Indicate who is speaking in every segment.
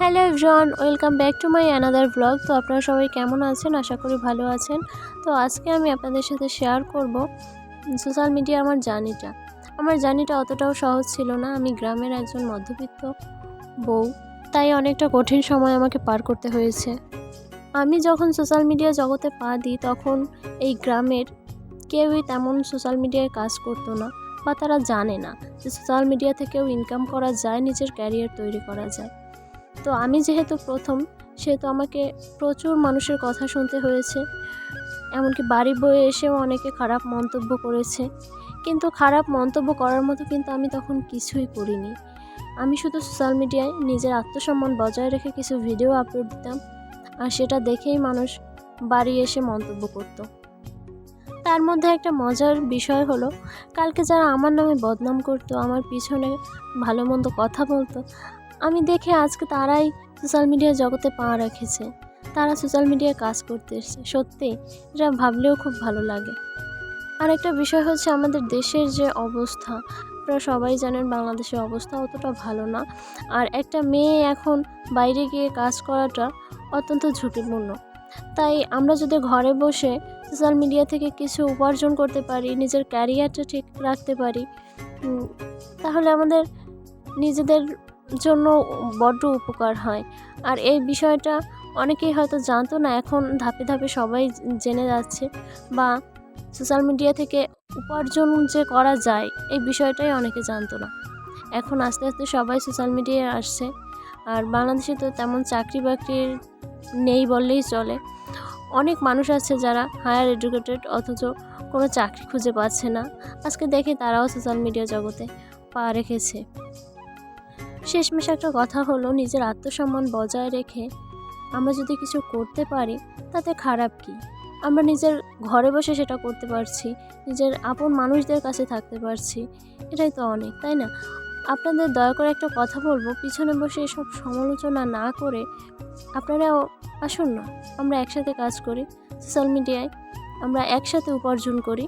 Speaker 1: Hello everyone, welcome back to my another blog. তো আপনারা সবাই কেমন আছেন? আশা করি ভালো আছেন। তো আজকে আমি আপনাদের সাথে শেয়ার করব সোশ্যাল মিডিয়া আমার জার্নিটা। আমার জার্নিটা অতটাও সহজ ছিল না। আমি গ্রামের একজন মধ্যবিত্ত বউ, তাই অনেকটা কঠিন সময় আমাকে পার করতে হয়েছে। আমি যখন সোশ্যাল মিডিয়া জগতে পা দিই, তখন এই গ্রামের কেউই তেমন সোশ্যাল মিডিয়ায় কাজ করতো না, বা তারা জানে না যে সোশ্যাল মিডিয়া থেকেও ইনকাম করা যায়, নিজের ক্যারিয়ার তৈরি করা যায়। তো আমি যেহেতু প্রথম, সেহেতু আমাকে প্রচুর মানুষের কথা শুনতে হয়েছে। এমনকি বাড়ি বয়ে এসেও অনেকে খারাপ মন্তব্য করেছে। কিন্তু খারাপ মন্তব্য করার মতো কিন্তু আমি তখন কিছুই করিনি। আমি শুধু সোশ্যাল মিডিয়ায় নিজের আত্মসম্মান বজায় রেখে কিছু ভিডিও আপলোড দিতাম আর সেটা দেখেই মানুষ বাড়ি এসে মন্তব্য করতো। তার মধ্যে একটা মজার বিষয় হলো, কালকে যারা আমার নামে বদনাম করতো, আমার পিছনে ভালো মন্দ কথা বলতো আমি দেখে আজকে তারাই সোশ্যাল মিডিয়া জগতে পা রেখেছে। তারা সোশ্যাল মিডিয়ায় কাজ করতে এসছে। সত্যি, এটা ভাবলেও খুব ভালো লাগে। আর একটা বিষয় হচ্ছে আমাদের দেশের যে অবস্থা আপনারা সবাই জানেন বাংলাদেশের অবস্থা অতটা ভালো না। আর একটা মেয়ে এখন বাইরে গিয়ে কাজ করাটা অত্যন্ত ঝুঁকিপূর্ণ। তাই আমরা যদি ঘরে বসে সোশ্যাল মিডিয়া থেকে কিছু উপার্জন করতে পারি, নিজের ক্যারিয়ারটা ঠিক রাখতে পারি তাহলে আমাদের নিজেদের জন্য বড্ড উপকার হয়। আর এই বিষয়টা অনেকেই হয়তো জানতো না, এখন ধাপে ধাপে সবাই জেনে যাচ্ছে বা সোশ্যাল মিডিয়া থেকে উপার্জন যে করা যায়, এই বিষয়টাই অনেকে জানতো না। এখন আস্তে আস্তে সবাই সোশ্যাল মিডিয়ায় আসছে। আর বাংলাদেশে তো তেমন চাকরি বাকরির নেই বললেই চলে। অনেক মানুষ আছে যারা হায়ার এডুকেটেড অথচ কোনো চাকরি খুঁজে পাচ্ছে না। আজকে দেখি তারাও সোশ্যাল মিডিয়া জগতে পা রেখেছে। শেষমেশ একটা কথা হলো, নিজের আত্মসম্মান বজায় রেখে আমরা যদি কিছু করতে পারি, তাতে খারাপ কি? আমরা নিজের ঘরে বসে সেটা করতে পারছি, নিজের আপন মানুষদের কাছে থাকতে পারছি, এটাই তো অনেক, তাই না? আপনাদের দয়া করে একটা কথা বলব, পিছনে বসে এসব সমালোচনা না করে আপনারাও আসুন না, আমরা একসাথে কাজ করি, সোশ্যাল মিডিয়ায় আমরা একসাথে উপার্জন করি।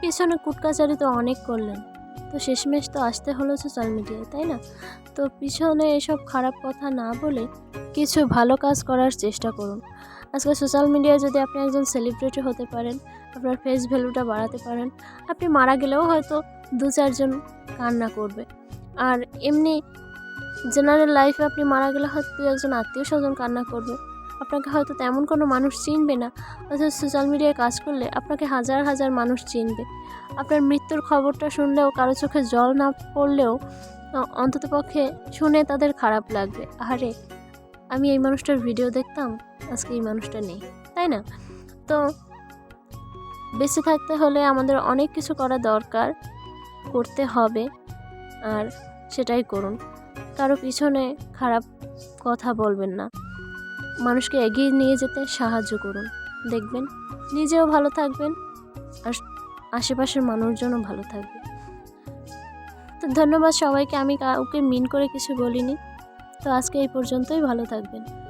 Speaker 1: পিছনে কুটকাচারি তো অনেক করলেন। তো শেষমেশ তো আসতে হলো সোশ্যাল মিডিয়ায় তাই না? তো পিছনে এসব খারাপ কথা না বলে কিছু ভালো কাজ করার চেষ্টা করুন। আজকে সোশ্যাল মিডিয়ায় যদি আপনি একজন সেলিব্রিটি হতে পারেন, আপনার ফেস ভ্যালুটা বাড়াতে পারেন, আপনি মারা গেলেও হয়তো দু চারজন কান্না করবে। আর এমনি জেনারেল লাইফে আপনি মারা গেলে হয়তো একজন আত্মীয় স্বজন কান্না করবে। আপনাকে হয়তো তেমন কোনো মানুষ চিনবে না, অথচ সোশ্যাল মিডিয়ায় কাজ করলে আপনাকে হাজার হাজার মানুষ চিনবে। আপনার মৃত্যুর খবরটা শুনলেও কারও চোখে জল না পড়লেও অন্ততপক্ষে শুনে তাদের খারাপ লাগবে। আরে আমি এই মানুষটার ভিডিও দেখতাম, আজকে এই মানুষটা নেই, তাই না? তো, বেঁচে থাকতে হলে আমাদের অনেক কিছু করা দরকার, করতে হবে, আর সেটাই করুন। কারও পিছনে খারাপ কথা বলবেন না। মানুষকে এগিয়ে নিয়ে যেতে সাহায্য করুন। দেখবেন, নিজেও ভালো থাকবেন আর আশেপাশের মানুষজনও ভালো থাকবে। তো ধন্যবাদ সবাইকে। আমি কাউকে মিন করে কিছু বলিনি। তো আজকে এই পর্যন্তই। ভালো থাকবেন।